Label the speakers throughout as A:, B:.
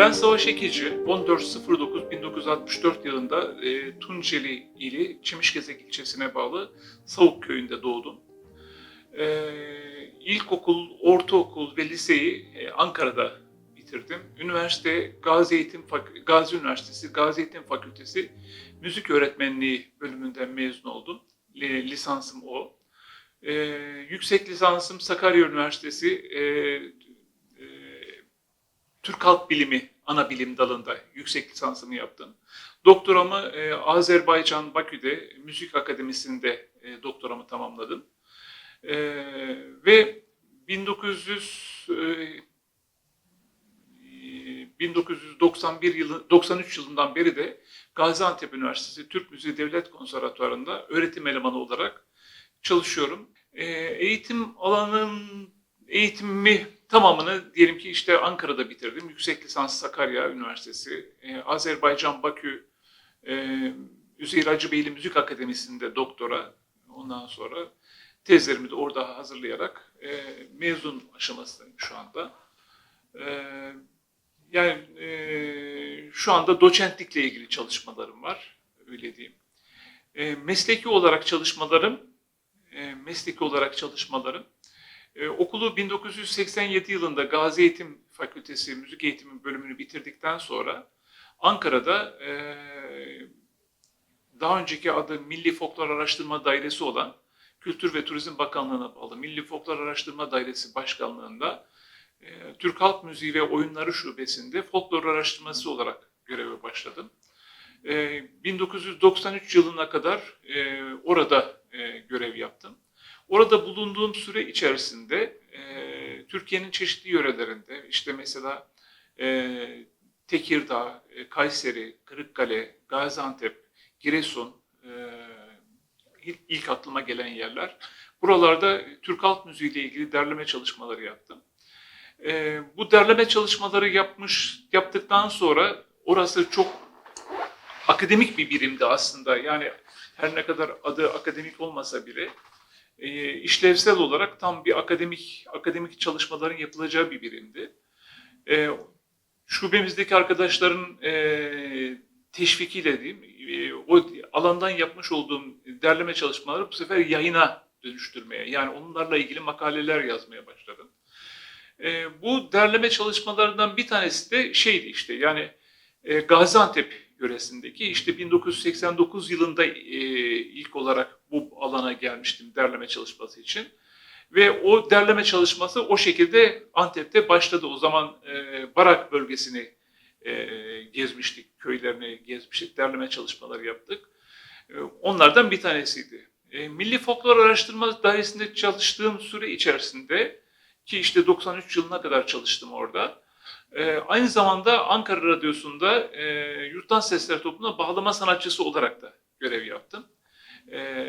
A: Ben Savaş Ekici, 14.09.1964 yılında e, Tunceli ili Çimişgezek ilçesine bağlı Savuk köyünde doğdum. E, ilkokul, ortaokul ve liseyi e, Ankara'da bitirdim. Üniversite Gazi Eğitim Fak- Gazi Üniversitesi Gazi Eğitim Fakültesi Müzik Öğretmenliği bölümünden mezun oldum. Li- lisansım o. E, yüksek lisansım Sakarya Üniversitesi e, e, Türk Halk Bilimi ana bilim dalında yüksek lisansımı yaptım. Doktoramı e, Azerbaycan Bakü'de Müzik Akademisi'nde e, doktoramı tamamladım. E, ve 1900 e, 1991 yılı 93 yılından beri de Gaziantep Üniversitesi Türk Müziği Devlet Konservatuvarı'nda öğretim elemanı olarak çalışıyorum. E, eğitim alanım eğitimimi tamamını diyelim ki işte Ankara'da bitirdim. Yüksek lisans Sakarya Üniversitesi, e, Azerbaycan Bakü e, Üzeyir Hacıbeyli Müzik Akademisi'nde doktora. Ondan sonra tezlerimi de orada hazırlayarak e, mezun aşamasındayım şu anda. E, yani e, şu anda doçentlikle ilgili çalışmalarım var, öyle diyeyim. E, mesleki olarak çalışmalarım, e, mesleki olarak çalışmalarım, ee, okulu 1987 yılında Gazi Eğitim Fakültesi Müzik Eğitimi bölümünü bitirdikten sonra Ankara'da e, daha önceki adı Milli Folklor Araştırma Dairesi olan Kültür ve Turizm Bakanlığı'na bağlı Milli Folklor Araştırma Dairesi Başkanlığı'nda e, Türk Halk Müziği ve Oyunları Şubesi'nde folklor araştırması olarak göreve başladım. E, 1993 yılına kadar e, orada e, görev yaptım. Orada bulunduğum süre içerisinde e, Türkiye'nin çeşitli yörelerinde işte mesela e, Tekirdağ, e, Kayseri, Kırıkkale, Gaziantep, Giresun e, ilk, aklıma gelen yerler. Buralarda Türk halk müziği ile ilgili derleme çalışmaları yaptım. E, bu derleme çalışmaları yapmış yaptıktan sonra orası çok akademik bir birimdi aslında. Yani her ne kadar adı akademik olmasa bile e, işlevsel olarak tam bir akademik akademik çalışmaların yapılacağı bir birimdi. E, şubemizdeki arkadaşların e, teşvikiyle diyeyim, e, o alandan yapmış olduğum derleme çalışmaları bu sefer yayına dönüştürmeye, yani onlarla ilgili makaleler yazmaya başladım. E, bu derleme çalışmalarından bir tanesi de şeydi işte, yani e, Gaziantep yöresindeki işte 1989 yılında e, ilk olarak bu alana gelmiştim derleme çalışması için. Ve o derleme çalışması o şekilde Antep'te başladı. O zaman e, Barak bölgesini e, gezmiştik, köylerini gezmiştik, derleme çalışmaları yaptık. E, onlardan bir tanesiydi. E, Milli Folklor Araştırma Dairesi'nde çalıştığım süre içerisinde ki işte 93 yılına kadar çalıştım orada. E, aynı zamanda Ankara Radyosu'nda e, Yurttan Sesler Topluluğu'na bağlama sanatçısı olarak da görev yaptım. E,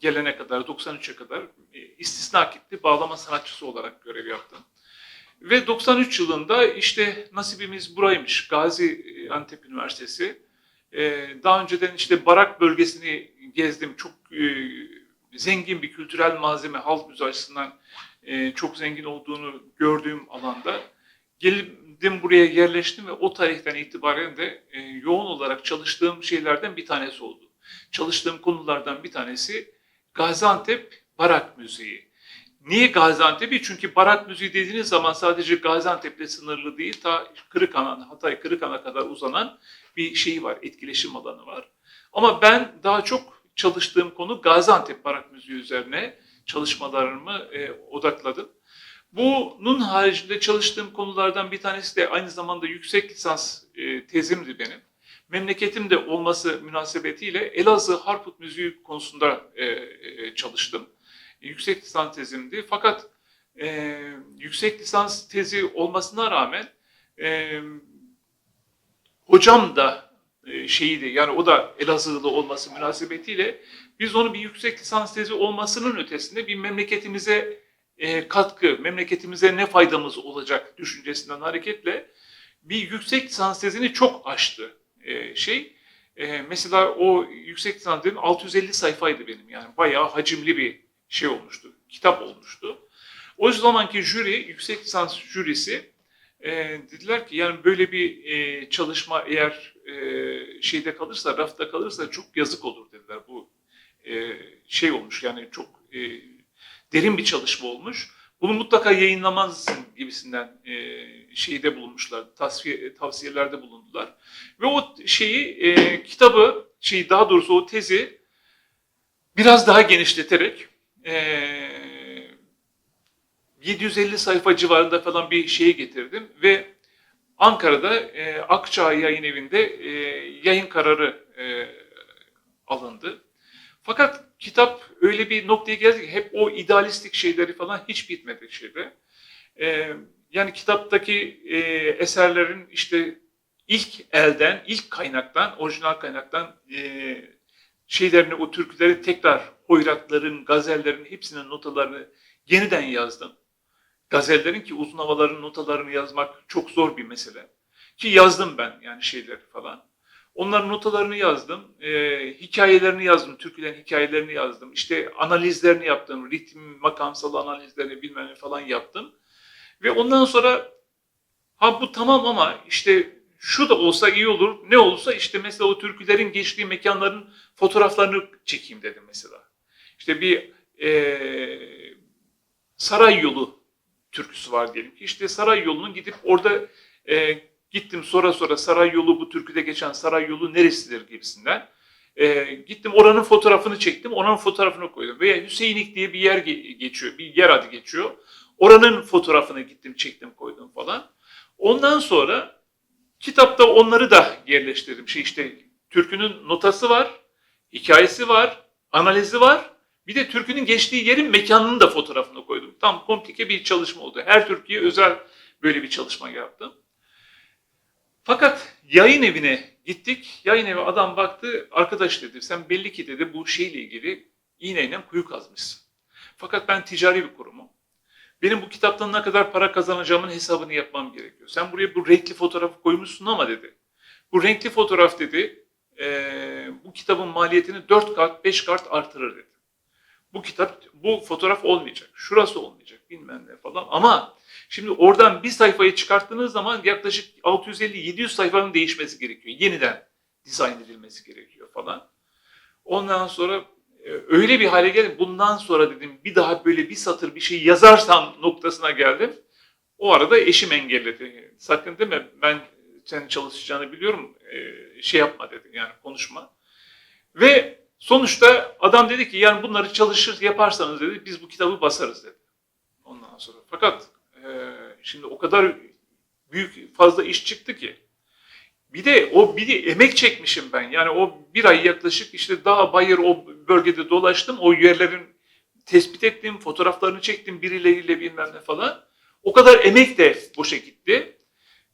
A: gelene kadar, 93'e kadar e, istisna gitti, bağlama sanatçısı olarak görev yaptım. Ve 93 yılında işte nasibimiz buraymış, Gazi Antep Üniversitesi. E, daha önceden işte Barak bölgesini gezdim, çok e, zengin bir kültürel malzeme, halk müziği açısından e, çok zengin olduğunu gördüğüm alanda geldim buraya yerleştim ve o tarihten itibaren de e, yoğun olarak çalıştığım şeylerden bir tanesi oldu. Çalıştığım konulardan bir tanesi Gaziantep barak müziği. Niye Gaziantep'i? Çünkü barak müziği dediğiniz zaman sadece Gaziantep'le sınırlı değil, ta Kırıkhan, Hatay Kırıkhan'a kadar uzanan bir şeyi var, etkileşim alanı var. Ama ben daha çok çalıştığım konu Gaziantep barak müziği üzerine çalışmalarımı e, odakladım. Bunun haricinde çalıştığım konulardan bir tanesi de aynı zamanda yüksek lisans e, tezimdi benim. Memleketimde olması münasebetiyle Elazığ Harput müziği konusunda e, e, çalıştım. Yüksek lisans tezimdi. Fakat yüksek lisans tezi olmasına rağmen hocam da şeyiydi yani o da Elazığlı olması münasebetiyle biz onu bir yüksek lisans tezi olmasının ötesinde bir memleketimize e, katkı, memleketimize ne faydamız olacak düşüncesinden hareketle bir yüksek lisans tezini çok aştı e, şey. E, mesela o yüksek lisans tezim 650 sayfaydı benim yani bayağı hacimli bir şey olmuştu, kitap olmuştu. O zamanki jüri, yüksek lisans jürisi dediler ki yani böyle bir çalışma eğer şeyde kalırsa, rafta kalırsa çok yazık olur dediler. Bu şey olmuş yani çok derin bir çalışma olmuş. Bunu mutlaka yayınlamazsın gibisinden e, şeyde bulunmuşlar, tavsiye, tavsiyelerde bulundular. Ve o şeyi, e, kitabı, şey daha doğrusu o tezi biraz daha genişleterek e, 750 sayfa civarında falan bir şeye getirdim ve Ankara'da e, Akçağ Yayın Evi'nde e, yayın kararı e, alındı. Fakat kitap öyle bir noktaya geldi ki hep o idealistik şeyleri falan hiç bitmedi şeyde. E, yani kitaptaki e, eserlerin işte ilk elden, ilk kaynaktan, orijinal kaynaktan e, şeylerini, o türküleri tekrar hoyratların, gazellerin hepsinin notalarını yeniden yazdım. Gazellerin ki uzun havaların notalarını yazmak çok zor bir mesele. Ki yazdım ben yani şeyleri falan. Onların notalarını yazdım, e, hikayelerini yazdım, türkülerin hikayelerini yazdım. İşte analizlerini yaptım, ritim, makamsal analizlerini bilmem ne falan yaptım. Ve ondan sonra ha bu tamam ama işte şu da olsa iyi olur. Ne olursa işte mesela o türkülerin geçtiği mekanların fotoğraflarını çekeyim dedim mesela. İşte bir e, saray yolu türküsü var diyelim ki. İşte saray yolunun gidip orada e, gittim sonra sonra saray yolu bu türküde geçen saray yolu neresidir gibisinden. E, gittim oranın fotoğrafını çektim. Oranın fotoğrafını koydum. Veya Hüseyinlik diye bir yer ge- geçiyor. Bir yer adı geçiyor. Oranın fotoğrafını gittim çektim koydum falan. Ondan sonra kitapta onları da yerleştirdim. Şey işte türkünün notası var, hikayesi var, analizi var. Bir de türkünün geçtiği yerin mekanının da fotoğrafını koydum. Tam komplike bir çalışma oldu. Her Türkiye özel böyle bir çalışma yaptım. Fakat yayın evine gittik. Yayın evi adam baktı. Arkadaş dedi sen belli ki dedi bu şeyle ilgili iğneyle kuyu kazmışsın. Fakat ben ticari bir kurumum. Benim bu kitaptan ne kadar para kazanacağımın hesabını yapmam gerekiyor. Sen buraya bu renkli fotoğrafı koymuşsun ama dedi. Bu renkli fotoğraf dedi eee, bu kitabın maliyetini 4 kat 5 kat artırır dedi. Bu kitap bu fotoğraf olmayacak. Şurası olmayacak bilmem ne falan ama şimdi oradan bir sayfayı çıkarttığınız zaman yaklaşık 650-700 sayfanın değişmesi gerekiyor. Yeniden dizayn edilmesi gerekiyor falan. Ondan sonra e, öyle bir hale geldim. Bundan sonra dedim bir daha böyle bir satır bir şey yazarsam noktasına geldim. O arada eşim engelledi. Sakın deme ben senin çalışacağını biliyorum. e, şey yapma dedi yani konuşma. Ve sonuçta adam dedi ki yani bunları çalışır yaparsanız dedi biz bu kitabı basarız dedi. Ondan sonra. Fakat şimdi o kadar büyük fazla iş çıktı ki. Bir de o bir de emek çekmişim ben. Yani o bir ay yaklaşık işte dağ bayır o bölgede dolaştım. O yerlerin tespit ettim, fotoğraflarını çektim birileriyle bilmem ne falan. O kadar emek de boşa gitti.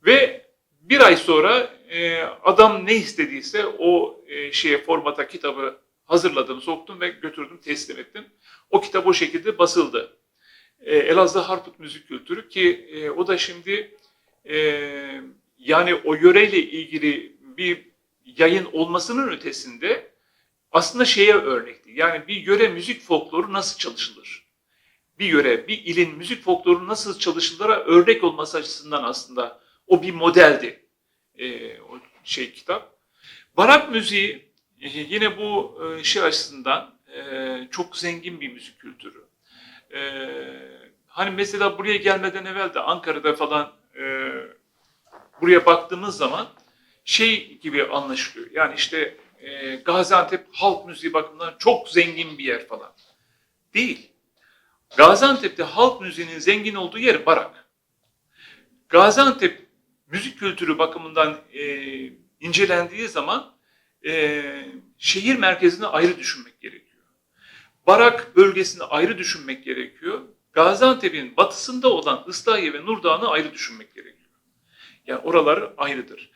A: Ve bir ay sonra e, adam ne istediyse o e, şeye formata kitabı hazırladım, soktum ve götürdüm, teslim ettim. O kitap o şekilde basıldı. E, Elazığ Harput Müzik Kültürü ki e, o da şimdi e, yani o yöreyle ilgili bir yayın olmasının ötesinde aslında şeye örnekti. Yani bir yöre müzik folkloru nasıl çalışılır? Bir yöre, bir ilin müzik folkloru nasıl çalışılır'a örnek olması açısından aslında o bir modeldi. E, o şey kitap. Barak müziği e, yine bu e, şey açısından çok zengin bir müzik kültürü. E, hani mesela buraya gelmeden evvel de Ankara'da falan e, buraya baktığımız zaman şey gibi anlaşılıyor. Yani işte e, Gaziantep halk müziği bakımından çok zengin bir yer falan. Değil. Gaziantep'te halk müziğinin zengin olduğu yer Barak. Gaziantep müzik kültürü bakımından e, incelendiği zaman e, şehir merkezini ayrı düşünmek gerekiyor. Barak bölgesini ayrı düşünmek gerekiyor. Gaziantep'in batısında olan Islahiye ve Nurdağ'ını ayrı düşünmek gerekiyor. Yani oralar ayrıdır.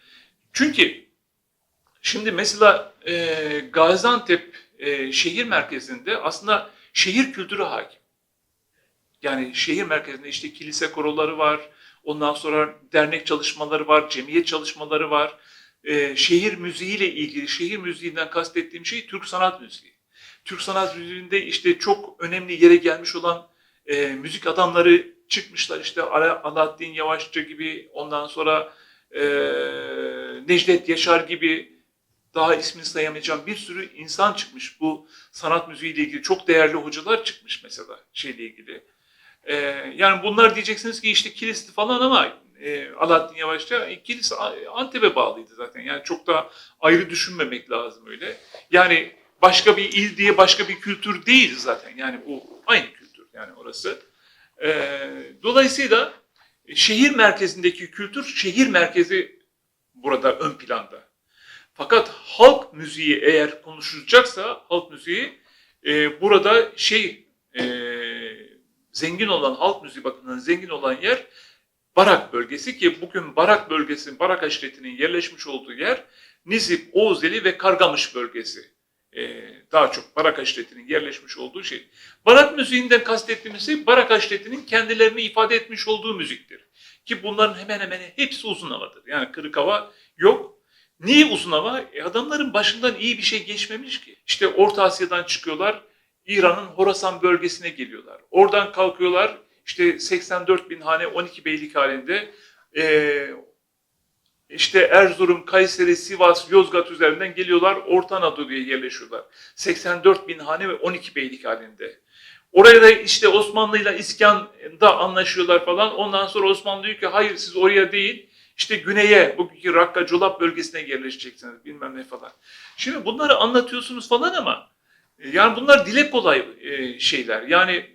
A: Çünkü şimdi mesela e, Gaziantep e, şehir merkezinde aslında şehir kültürü hakim. Yani şehir merkezinde işte kilise koroları var, ondan sonra dernek çalışmaları var, cemiyet çalışmaları var. E, şehir müziğiyle ilgili, şehir müziğinden kastettiğim şey Türk sanat müziği. Türk sanat müziğinde işte çok önemli yere gelmiş olan e, müzik adamları çıkmışlar işte Ala- Alaaddin Yavaşça gibi ondan sonra e, Necdet Yaşar gibi daha ismini sayamayacağım bir sürü insan çıkmış. Bu sanat müziği ile ilgili çok değerli hocalar çıkmış mesela şeyle ilgili. E, yani bunlar diyeceksiniz ki işte Kilis'ti falan ama e, Alaaddin Yavaşça e, Kilis Antep'e bağlıydı zaten. Yani çok da ayrı düşünmemek lazım öyle. Yani başka bir il diye başka bir kültür değil zaten. Yani bu aynı kültür yani orası. Ee, dolayısıyla şehir merkezindeki kültür şehir merkezi burada ön planda. Fakat halk müziği eğer konuşulacaksa halk müziği e, burada şey e, zengin olan halk müziği bakımından zengin olan yer Barak bölgesi ki bugün Barak bölgesi, Barak aşiretinin yerleşmiş olduğu yer Nizip, Oğuzeli ve Kargamış bölgesi. Ee, daha çok Barak aşiretinin yerleşmiş olduğu şey. Barak müziğinden kastettiğimiz şey Barak aşiretinin kendilerini ifade etmiş olduğu müziktir. Ki bunların hemen hemen hepsi uzun havadır. Yani kırık hava yok. Niye uzun hava? E adamların başından iyi bir şey geçmemiş ki. İşte Orta Asya'dan çıkıyorlar, İran'ın Horasan bölgesine geliyorlar. Oradan kalkıyorlar, işte 84 bin hane 12 beylik halinde e, işte Erzurum, Kayseri, Sivas, Yozgat üzerinden geliyorlar Orta Anadolu'ya yerleşiyorlar. 84 bin hane ve 12 beylik halinde. Oraya da işte Osmanlı ile İskan'da anlaşıyorlar falan. Ondan sonra Osmanlı diyor ki hayır siz oraya değil işte güneye bugünkü Rakka Colap bölgesine yerleşeceksiniz bilmem ne falan. Şimdi bunları anlatıyorsunuz falan ama yani bunlar dile kolay e, şeyler. Yani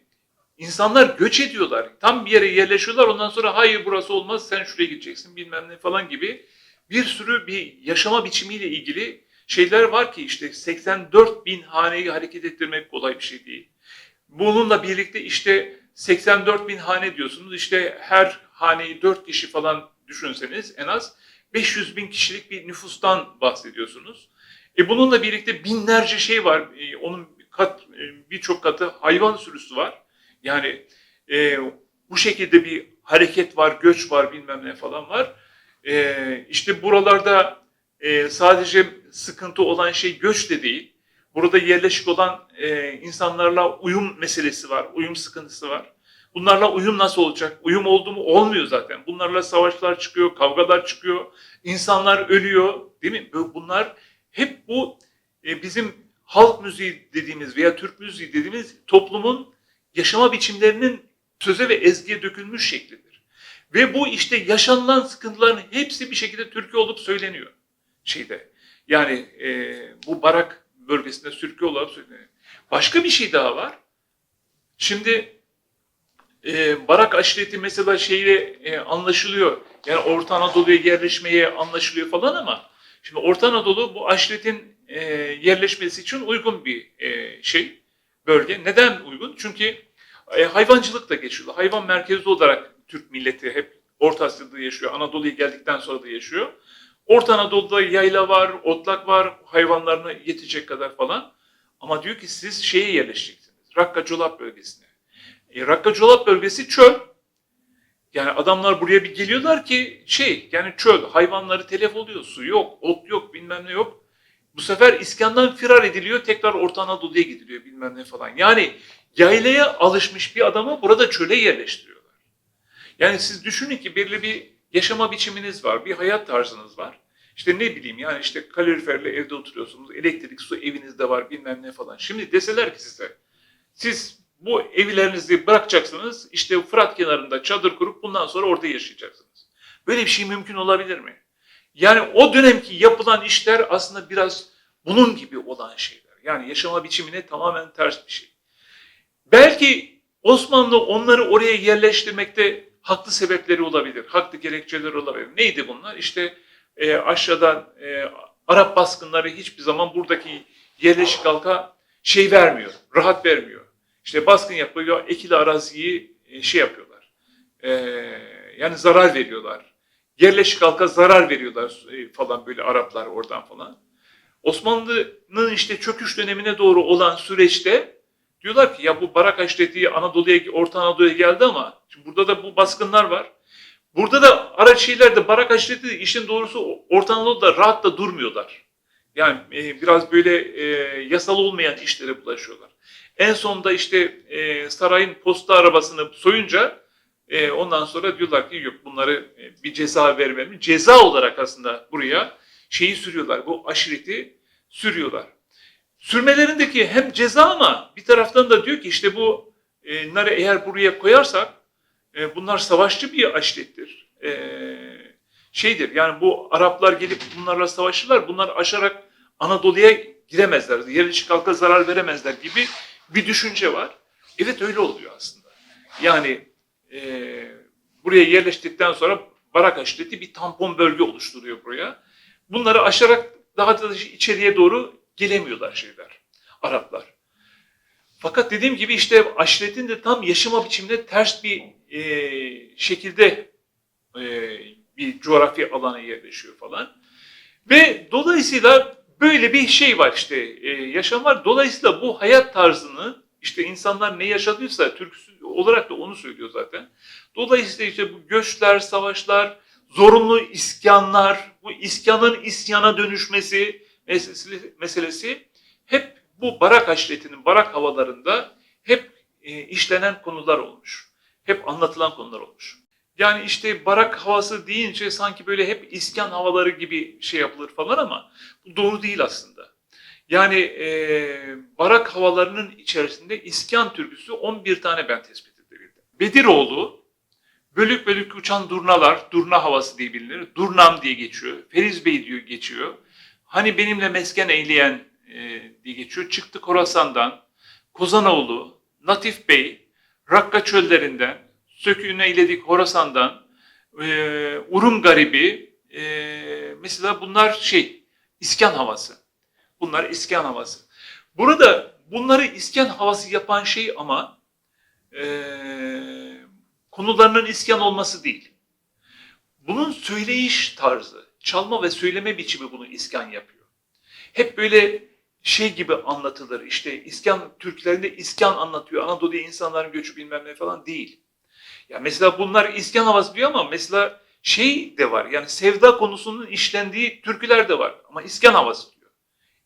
A: insanlar göç ediyorlar. Tam bir yere yerleşiyorlar ondan sonra hayır burası olmaz sen şuraya gideceksin bilmem ne falan gibi bir sürü bir yaşama biçimiyle ilgili şeyler var ki işte 84 bin haneyi hareket ettirmek kolay bir şey değil. Bununla birlikte işte 84 bin hane diyorsunuz işte her haneyi 4 kişi falan düşünseniz en az 500 bin kişilik bir nüfustan bahsediyorsunuz. E bununla birlikte binlerce şey var. E, onun kat e, birçok katı hayvan sürüsü var. Yani e, bu şekilde bir hareket var, göç var, bilmem ne falan var. E, işte buralarda e, sadece sıkıntı olan şey göç de değil. Burada yerleşik olan e, insanlarla uyum meselesi var, uyum sıkıntısı var. Bunlarla uyum nasıl olacak? Uyum oldu mu? Olmuyor zaten. Bunlarla savaşlar çıkıyor, kavgalar çıkıyor, insanlar ölüyor, değil mi? Bunlar hep bu e, bizim halk müziği dediğimiz veya Türk müziği dediğimiz toplumun yaşama biçimlerinin söze ve ezgiye dökülmüş şeklidir. Ve bu işte yaşanılan sıkıntıların hepsi bir şekilde Türkiye olup söyleniyor şeyde. Yani e, bu barak bölgesinde Türkiye olarak söyleniyor. Başka bir şey daha var. Şimdi e, barak aşireti mesela şeyle e, anlaşılıyor. Yani Orta Anadolu'ya yerleşmeye anlaşılıyor falan ama şimdi Orta Anadolu bu aşiretin e, yerleşmesi için uygun bir e, şey bölge. Neden uygun? Çünkü e, hayvancılık da geçiyor. Hayvan merkezli olarak Türk milleti hep Orta Asya'da yaşıyor. Anadolu'ya geldikten sonra da yaşıyor. Orta Anadolu'da yayla var, otlak var, hayvanlarına yetecek kadar falan. Ama diyor ki siz şeye yerleşeceksiniz. Rakka Colap bölgesine. E, Rakka Colap bölgesi çöl. Yani adamlar buraya bir geliyorlar ki şey yani çöl. Hayvanları telef oluyor. Su yok, ot yok, bilmem ne yok. Bu sefer İskan'dan firar ediliyor. Tekrar Orta Anadolu'ya gidiliyor bilmem ne falan. Yani yaylaya alışmış bir adamı burada çöle yerleştiriyorlar. Yani siz düşünün ki belirli bir yaşama biçiminiz var, bir hayat tarzınız var. İşte ne bileyim yani işte kaloriferle evde oturuyorsunuz, elektrik, su evinizde var bilmem ne falan. Şimdi deseler ki size, siz bu evlerinizi bırakacaksınız, işte Fırat kenarında çadır kurup bundan sonra orada yaşayacaksınız. Böyle bir şey mümkün olabilir mi? Yani o dönemki yapılan işler aslında biraz bunun gibi olan şeyler. Yani yaşama biçimine tamamen ters bir şey. Belki Osmanlı onları oraya yerleştirmekte haklı sebepleri olabilir, haklı gerekçeleri olabilir. Neydi bunlar? İşte e, aşağıdan e, Arap baskınları hiçbir zaman buradaki yerleşik halka şey vermiyor, rahat vermiyor. İşte baskın yapıyor, ekili araziyi e, şey yapıyorlar, e, yani zarar veriyorlar. Yerleşik halka zarar veriyorlar e, falan böyle Araplar oradan falan. Osmanlı'nın işte çöküş dönemine doğru olan süreçte diyorlar ki ya bu Barak Haşreti Anadolu'ya, Orta Anadolu'ya geldi ama şimdi burada da bu baskınlar var. Burada da araç şeyler de Barak Haşreti de işin doğrusu Orta Anadolu'da rahat da durmuyorlar. Yani e, biraz böyle e, yasal olmayan işlere bulaşıyorlar. En sonunda işte e, sarayın posta arabasını soyunca E, ondan sonra diyorlar ki yok bunları e, bir ceza vermem. Ceza olarak aslında buraya şeyi sürüyorlar. Bu aşireti sürüyorlar. Sürmelerindeki hem ceza ama bir taraftan da diyor ki işte bu e, bunları eğer buraya koyarsak e, bunlar savaşçı bir aşirettir. E, şeydir yani bu Araplar gelip bunlarla savaşırlar. Bunlar aşarak Anadolu'ya giremezler. Yerleşik halka zarar veremezler gibi bir düşünce var. Evet öyle oluyor aslında. Yani e, buraya yerleştikten sonra Barak aşireti bir tampon bölge oluşturuyor buraya. Bunları aşarak daha da içeriye doğru gelemiyorlar şeyler, Araplar. Fakat dediğim gibi işte aşiretin de tam yaşama biçimine ters bir e, şekilde e, bir coğrafi alana yerleşiyor falan. Ve dolayısıyla böyle bir şey var işte e, yaşam var. Dolayısıyla bu hayat tarzını işte insanlar ne yaşadıysa Türk olarak da onu söylüyor zaten. Dolayısıyla işte bu göçler, savaşlar, zorunlu isyanlar, bu isyanın isyana dönüşmesi meselesi, hep bu barak aşiretinin barak havalarında hep e, işlenen konular olmuş. Hep anlatılan konular olmuş. Yani işte barak havası deyince sanki böyle hep iskan havaları gibi şey yapılır falan ama bu doğru değil aslında. Yani e, barak havalarının içerisinde iskan türküsü 11 tane ben tespit edebildim. Bediroğlu, bölük bölük uçan durnalar, durna havası diye bilinir. Durnam diye geçiyor. Feriz Bey diyor geçiyor. Hani benimle mesken eyleyen e, diye geçiyor. Çıktı Korasan'dan, Kozanoğlu, Natif Bey, Rakka çöllerinden, Söküğünü eyledik Horasan'dan, e, Urum Garibi, e, mesela bunlar şey, iskan havası. Bunlar iskan havası. Burada bunları iskan havası yapan şey ama e, konularının iskan olması değil. Bunun söyleyiş tarzı, çalma ve söyleme biçimi bunu iskan yapıyor. Hep böyle şey gibi anlatılır. İşte iskan Türklerinde iskan anlatıyor. Anadolu'ya insanların göçü bilmem ne falan değil. Ya mesela bunlar iskan havası diyor ama mesela şey de var. Yani sevda konusunun işlendiği türküler de var. Ama iskan havası.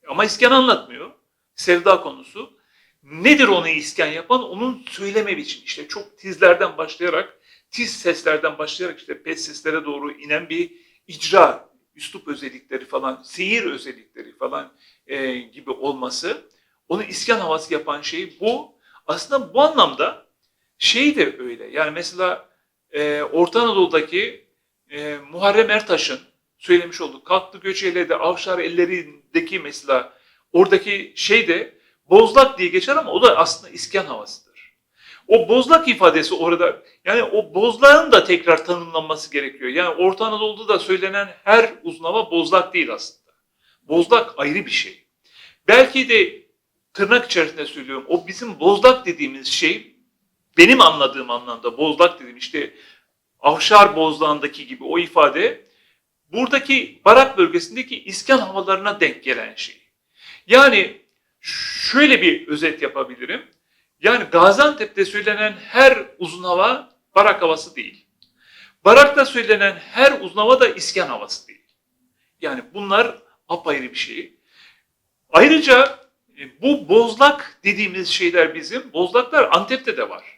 A: Ama iskan anlatmıyor. Sevda konusu. Nedir onu iskan yapan? Onun söyleme biçimi. İşte çok tizlerden başlayarak, tiz seslerden başlayarak işte pes seslere doğru inen bir icra, üslup özellikleri falan, seyir özellikleri falan e, gibi olması. Onu iskan havası yapan şey bu. Aslında bu anlamda şey de öyle. Yani mesela e, Orta Anadolu'daki e, Muharrem Ertaş'ın söylemiş olduğu kalktı göç eyledi avşar ellerindeki mesela oradaki şey de bozlak diye geçer ama o da aslında iskan havasıdır. O bozlak ifadesi orada yani o bozlağın da tekrar tanımlanması gerekiyor. Yani Orta Anadolu'da da söylenen her uzun hava bozlak değil aslında. Bozlak ayrı bir şey. Belki de tırnak içerisinde söylüyorum o bizim bozlak dediğimiz şey benim anladığım anlamda bozlak dedim işte Avşar Bozlağı'ndaki gibi o ifade buradaki Barak bölgesindeki iskan havalarına denk gelen şey. Yani şöyle bir özet yapabilirim. Yani Gaziantep'te söylenen her uzun hava Barak havası değil. Barak'ta söylenen her uzun hava da iskan havası değil. Yani bunlar apayrı bir şey. Ayrıca e, bu bozlak dediğimiz şeyler bizim, bozlaklar Antep'te de var.